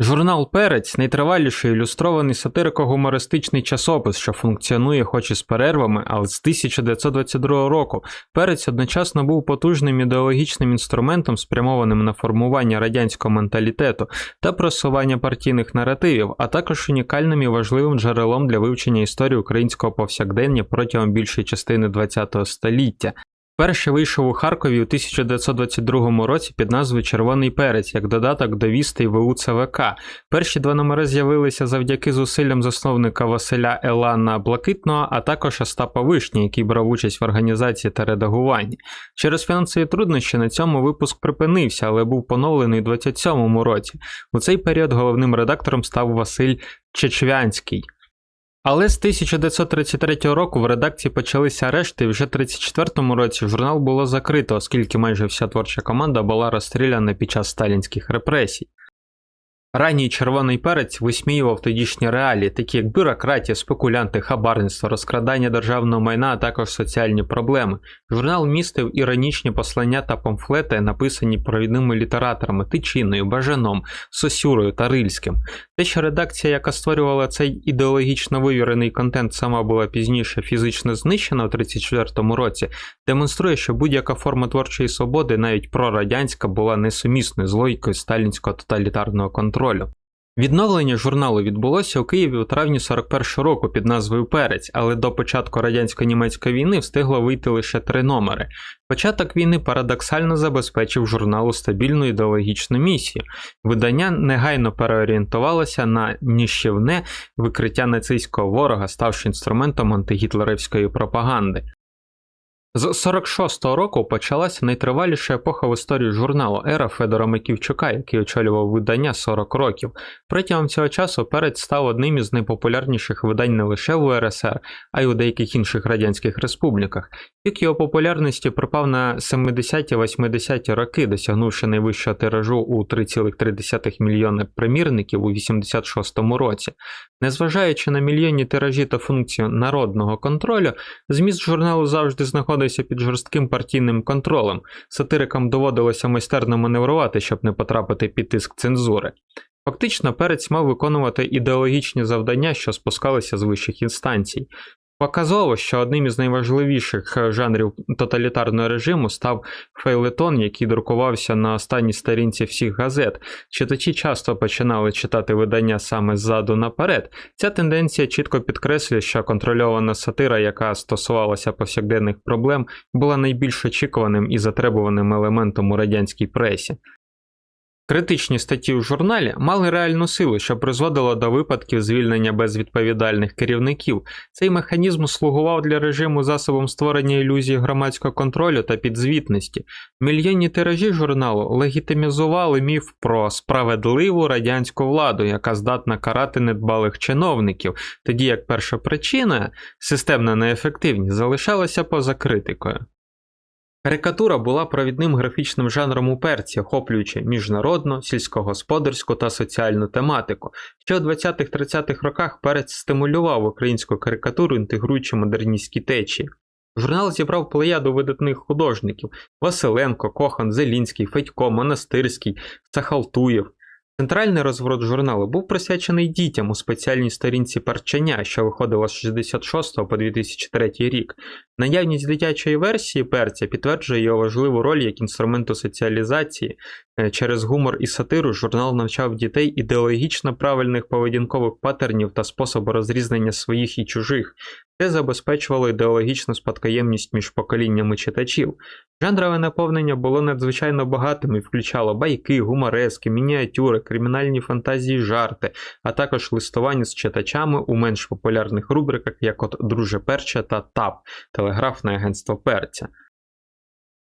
Журнал Перець найтриваліший ілюстрований сатирико-гумористичний часопис, що функціонує хоч і з перервами, але з 1922 року. Перець одночасно був потужним ідеологічним інструментом, спрямованим на формування радянського менталітету та просування партійних наративів, а також унікальним і важливим джерелом для вивчення історії українського повсякдення протягом більшої частини ХХ століття. Перший вийшов у Харкові у 1922 році під назвою Червоний перець як додаток до вісти ВУ ЦВК. Перші два номери з'явилися завдяки зусиллям засновника Василя Елана Блакитного, а також Остапа Вишні, який брав участь в організації та редагуванні. Через фінансові труднощі на цьому випуск припинився, але був поновлений у 27-му році. У цей період головним редактором став Василь Чечвянський. Але з 1933 року в редакції почалися арешти, і вже в 1934 році журнал було закрито, оскільки майже вся творча команда була розстріляна під час сталінських репресій. Ранній червоний перець висміював тодішні реалії, такі як бюрократія, спекулянти, хабарництво, розкрадання державного майна, а також соціальні проблеми. Журнал містив іронічні послання та памфлети, написані провідними літераторами Тичиною, Бажаном, Сосюрою та Рильським. Те, що редакція, яка створювала цей ідеологічно вивірений контент, сама була пізніше фізично знищена у 1934 році, демонструє, що будь-яка форма творчої свободи, навіть прорадянська, була несумісною з логікою сталінського тоталітарного контролю. Відновлення журналу відбулося у Києві у травні 41-го року під назвою Перець, але до початку радянсько-німецької війни встигло вийти лише три номери. Початок війни парадоксально забезпечив журналу стабільну ідеологічну місію. Видання негайно переорієнтувалося на ніщівне викриття нацистського ворога, ставши інструментом антигітлерівської пропаганди. З 46-го року почалася найтриваліша епоха в історії журналу ера Федора Миківчука, який очолював видання 40 років. Протягом цього часу перець став одним із найпопулярніших видань не лише в УРСР, а й у деяких інших радянських республіках. Пік його популярності припав на 70-80-ті роки, досягнувши найвищого тиражу у 3,3 мільйони примірників у 86-му році. Незважаючи на мільйонні тиражі та функцію народного контролю, зміст журналу завжди знаходився під жорстким партійним контролем. Сатирикам доводилося майстерно маневрувати, щоб не потрапити під тиск цензури. Фактично, перець мав виконувати ідеологічні завдання, що спускалися з вищих інстанцій. Показово, що одним із найважливіших е, жанрів тоталітарного режиму став фейлетон, який друкувався на останній сторінці всіх газет. Читачі часто починали читати видання саме ззаду наперед. Ця тенденція чітко підкреслює, що контрольована сатира, яка стосувалася повсякденних проблем, була найбільш очікуваним і затребуваним елементом у радянській пресі. Критичні статті у журналі мали реальну силу, що призводило до випадків звільнення безвідповідальних керівників. Цей механізм слугував для режиму засобом створення ілюзії громадського контролю та підзвітності. Мільйонні тиражі журналу легітимізували міф про справедливу радянську владу, яка здатна карати недбалих чиновників, тоді як перша причина системна неефективність залишалася поза критикою. Карикатура була провідним графічним жанром у перці, охоплюючи міжнародну, сільськогосподарську та соціальну тематику. Ще у 20-30-х роках перець стимулював українську карикатуру, інтегруючи модерністські течії. Журнал зібрав плеяду видатних художників Василенко, Кохан, Зелінський, Федько, Монастирський, Сахалтуєв. Центральний розворот журналу був присвячений дітям у спеціальній сторінці парчення, що виходила з 66 по 2003 рік. Наявність дитячої версії перця підтверджує його важливу роль як інструменту соціалізації. Е, Через гумор і сатиру журнал навчав дітей ідеологічно правильних поведінкових патернів та способу розрізнення своїх і чужих. Це забезпечувало ідеологічну спадкоємність між поколіннями читачів. Жанрове наповнення було надзвичайно багатим і включало байки, гуморески, мініатюри, кримінальні фантазії, жарти, а також листування з читачами у менш популярних рубриках, як от Друже Перча та ТАП телеграфне агентство Перця.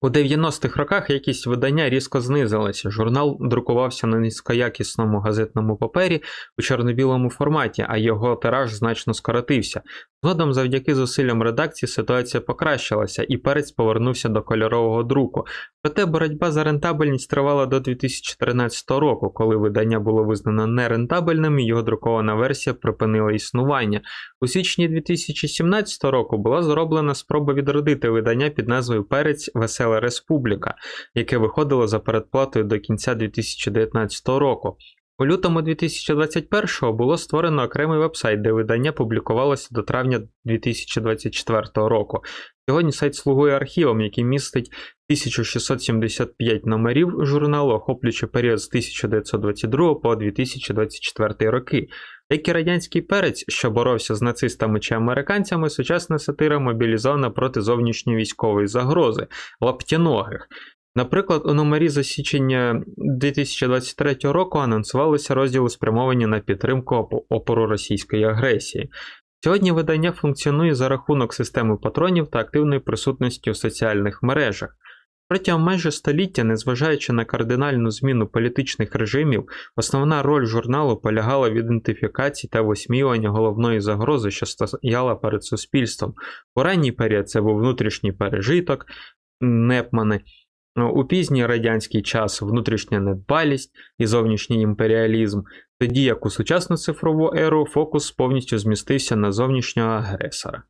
У 90-х роках якість видання різко знизилася. Журнал друкувався на низькоякісному газетному папері у чорно-білому форматі, а його тираж значно скоротився. Згодом, завдяки зусиллям редакції, ситуація покращилася, і перець повернувся до кольорового друку. Проте боротьба за рентабельність тривала до 2013 року, коли видання було визнано нерентабельним і його друкована версія припинила існування. У січні 2017 року була зроблена спроба відродити видання під назвою Перець Весела Республіка, яке виходило за передплатою до кінця 2019 року. У лютому 2021-го було створено окремий вебсайт, де видання публікувалося до травня 2024 року. Сьогодні сайт слугує архівом, який містить 1675 номерів журналу, охоплюючи період з 1922 по 2024 роки. Як і радянський перець, що боровся з нацистами чи американцями, сучасна сатира мобілізована проти зовнішньої військової загрози лаптяногих. Наприклад, у номері за січень 2023 року анонсувалися розділи спрямовані на підтримку опору російської агресії. Сьогодні видання функціонує за рахунок системи патронів та активної присутності у соціальних мережах. Протягом майже століття, незважаючи на кардинальну зміну політичних режимів, основна роль журналу полягала в ідентифікації та висміюванні головної загрози, що стояла перед суспільством. У ранній період це був внутрішній пережиток, непмани. У пізній радянський час внутрішня недбалість і зовнішній імперіалізм, тоді як у сучасну цифрову еру фокус повністю змістився на зовнішнього агресора.